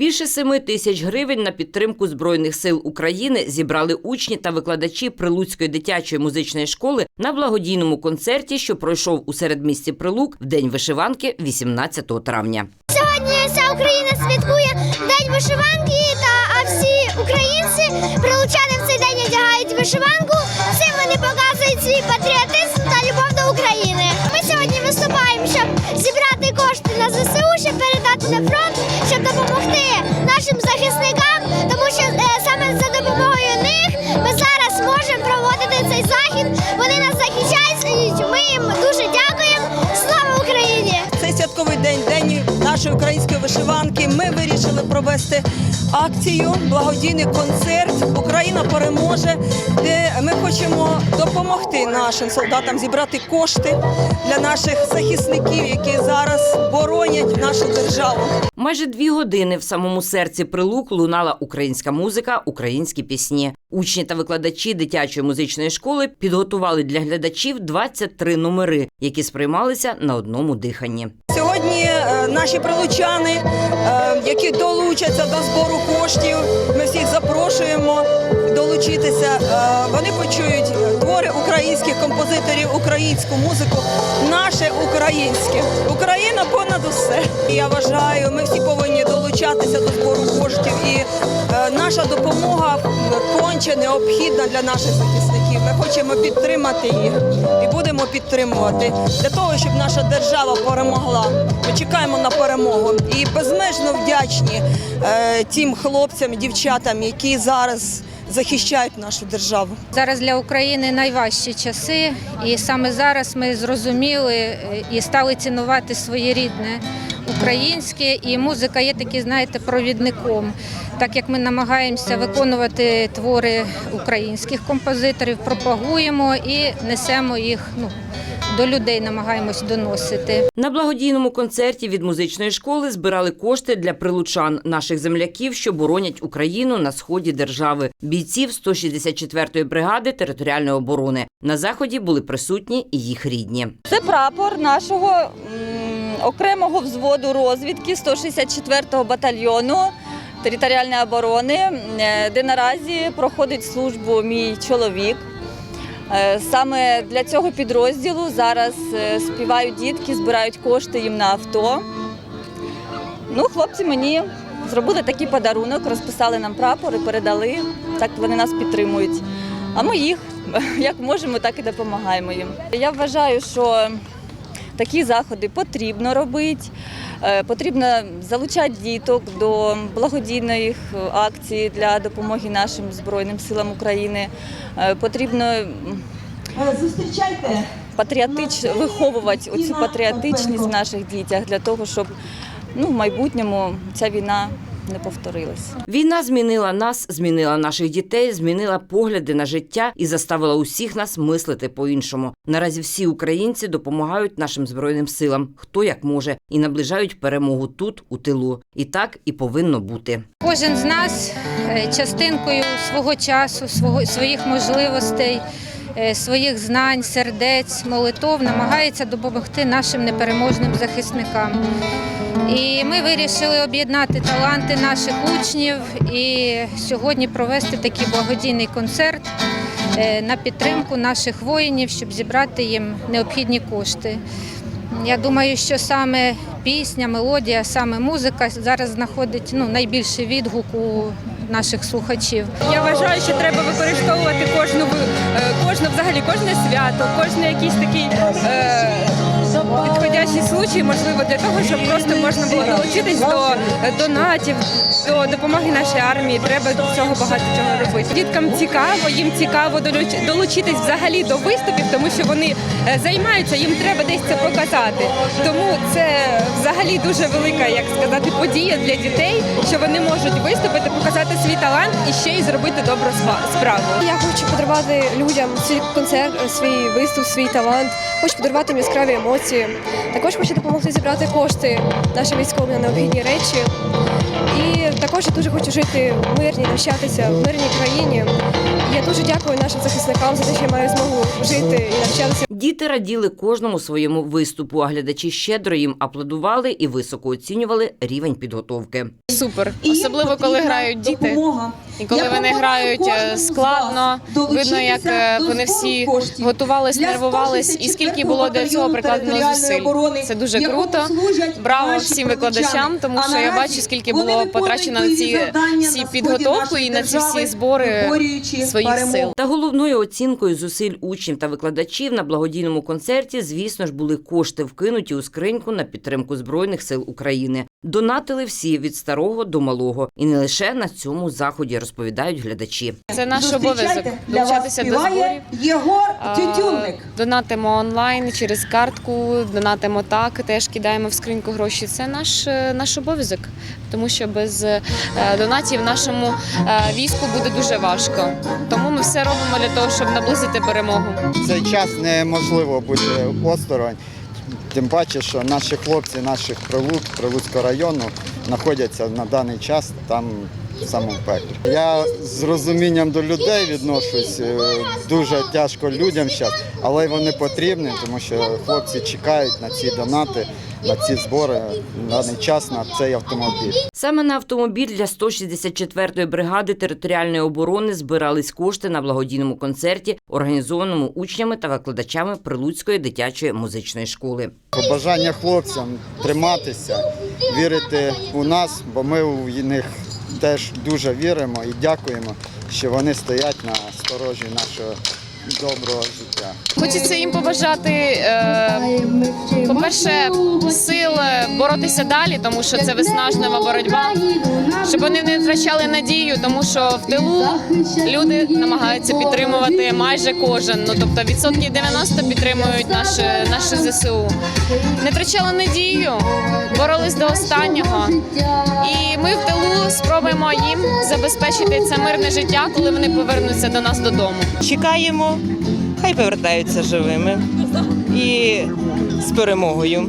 Більше семи тисяч гривень на підтримку збройних сил України зібрали учні та викладачі Прилуцької дитячої музичної школи на благодійному концерті, що пройшов у середмісті Прилук в день вишиванки 18 травня. Сьогодні вся Україна святкує День вишиванки, та а всі українці, прилучани в цей день одягають вишиванку. Цим вони показують свій патріотизм та любов до України. Ми сьогодні виступаємо, щоб зібрати кошти на ЗСУ, щоб передати на фронт, нашої української вишиванки. Ми вирішили провести акцію, благодійний концерт Україна переможе, де ми хочемо допомогти нашим солдатам зібрати кошти для наших захисників, які зараз боронять нашу державу. Майже дві години в самому серці Прилук лунала українська музика, українські пісні. Учні та викладачі дитячої музичної школи підготували для глядачів 23 номери, які сприймалися на одному диханні. Сьогодні е, наші прилучани, е, які долучаться до збору коштів, ми всіх запрошуємо долучитися. Е, вони почують твори українських композиторів, українську музику, наше українське. Україна понад усе. Я вважаю, ми всі повинні долучатися до збору коштів. І наша допомога конче необхідна для наших захисників. Ми хочемо підтримати їх і будемо підтримувати для того, щоб наша держава перемогла. Ми чекаємо на перемогу і безмежно вдячні е, тим хлопцям дівчатам, які зараз захищають нашу державу. Зараз для України найважчі часи, і саме зараз ми зрозуміли е, і стали цінувати своє рідне українське, і музика є таки, знаєте, провідником. Так як ми намагаємося виконувати твори українських композиторів, пропагуємо і несемо їх ну, до людей, намагаємось доносити. На благодійному концерті від музичної школи збирали кошти для прилучан, наших земляків, що боронять Україну на сході держави, бійців 164-ї бригади територіальної оборони. На заході були присутні і їх рідні. Це прапор нашого м, окремого взводу розвідки 164-го батальйону територіальної оборони, е, де наразі проходить службу мій чоловік. Е, Саме для цього підрозділу зараз е, співають дітки, збирають кошти їм на авто. Ну, хлопці мені зробили такий подарунок, розписали нам прапор і передали. Так вони нас підтримують. А ми їх як можемо, так і допомагаємо їм. Я вважаю, що такі заходи потрібно робити. Е, Потрібно залучати діток до благодійних акцій для допомоги нашим Збройним силам України. Е, Потрібно Зустрічайте патріотич виховувати оцю патріотичність в наших дітях для того, щоб ну, в майбутньому ця війна не повторилась. Війна змінила нас, змінила наших дітей, змінила погляди на життя і заставила усіх нас мислити по-іншому. Наразі всі українці допомагають нашим збройним силам, хто як може, і наближають перемогу тут, у тилу. І так і повинно бути. Кожен з нас е, частинкою свого часу, свого, своїх можливостей, е, своїх знань, сердець, молитов намагається допомогти нашим непереможним захисникам. І ми вирішили об'єднати таланти наших учнів і сьогодні провести такий благодійний концерт е, на підтримку наших воїнів, щоб зібрати їм необхідні кошти. Я думаю, що саме пісня, мелодія, саме музика зараз знаходить ну, найбільший відгук у наших слухачів. Я вважаю, що треба використовувати кожну е, кожну взагалі кожне свято, кожен якийсь такий е, підходящий случай, можливо, для того, щоб просто можна було долучитись до е, донатів, до допомоги нашій армії. Треба цього багато чого робити. Діткам цікаво, їм цікаво долучитись взагалі до виступів, тому що вони е, займаються, їм треба десь це показати. Тому це взагалі дуже велика, як сказати, подія для дітей, що вони можуть виступити, показати свій талант і ще й зробити добру справу. Я хочу подарувати людям свій концерт, свій виступ, свій талант. Хочу подарувати їм яскраві емоції. Також хочу допомогти зібрати кошти нашим військовим на необхідні речі. І також я дуже хочу жити в мирній, навчатися в мирній країні. І я дуже дякую нашим захисникам за те, що я маю змогу жити і навчатися. Діти раділи кожному своєму виступу, а глядачі щедро їм аплодували і високо оцінювали рівень підготовки. Супер, особливо коли грають діти. І коли вони грають е, складно, видно, як е, вони всі готувались, нервувались, і скільки було для цього прикладено зусиль. Це дуже круто. Браво всім викладачам, тому що я бачу, скільки було потрачено на ці всі підготовку і на ці всі збори своїх сил. Та головною оцінкою зусиль учнів та викладачів на благодійному концерті, звісно ж, були кошти вкинуті у скриньку на підтримку збройних сил України. Донатили всі від старого до малого, і не лише на цьому заході розповідають глядачі. Це наш обов'язок долучатися до зборів. Єгор А, Донатимо онлайн через картку, донатимо так, теж кидаємо в скриньку гроші. Це наш, е, наш обов'язок, тому що без е, донатів нашому е, війську буде дуже важко. Тому ми все робимо для того, щоб наблизити перемогу. В цей час неможливо бути осторонь. Тим паче, що наші хлопці наших прилук, Прилуцького району знаходяться на даний час там в самому пеклі. Я з розумінням до людей відношусь. е, Дуже тяжко людям зараз, але вони потрібні, тому що хлопці чекають на ці донати, на ці збори на даний час на цей автомобіль. Саме на автомобіль для 164-ї бригади територіальної оборони збирались кошти на благодійному концерті, організованому учнями та викладачами Прилуцької дитячої музичної школи. Побажання хлопцям триматися, вірити у нас, бо ми у них теж дуже віримо і дякуємо, що вони стоять на сторожі нашого доброго життя. Хочеться їм побажати, е, по-перше, сил боротися далі, тому що це виснажлива боротьба, щоб вони не втрачали надію, тому що в тилу люди намагаються підтримувати майже кожен. Ну тобто відсотків 90 підтримують наше, наше ЗСУ. Не втрачали надію, боролись до останнього. І ми в тилу спробуємо їм забезпечити це мирне життя, коли вони повернуться до нас додому. Чекаємо, хай повертаються живими і з перемогою.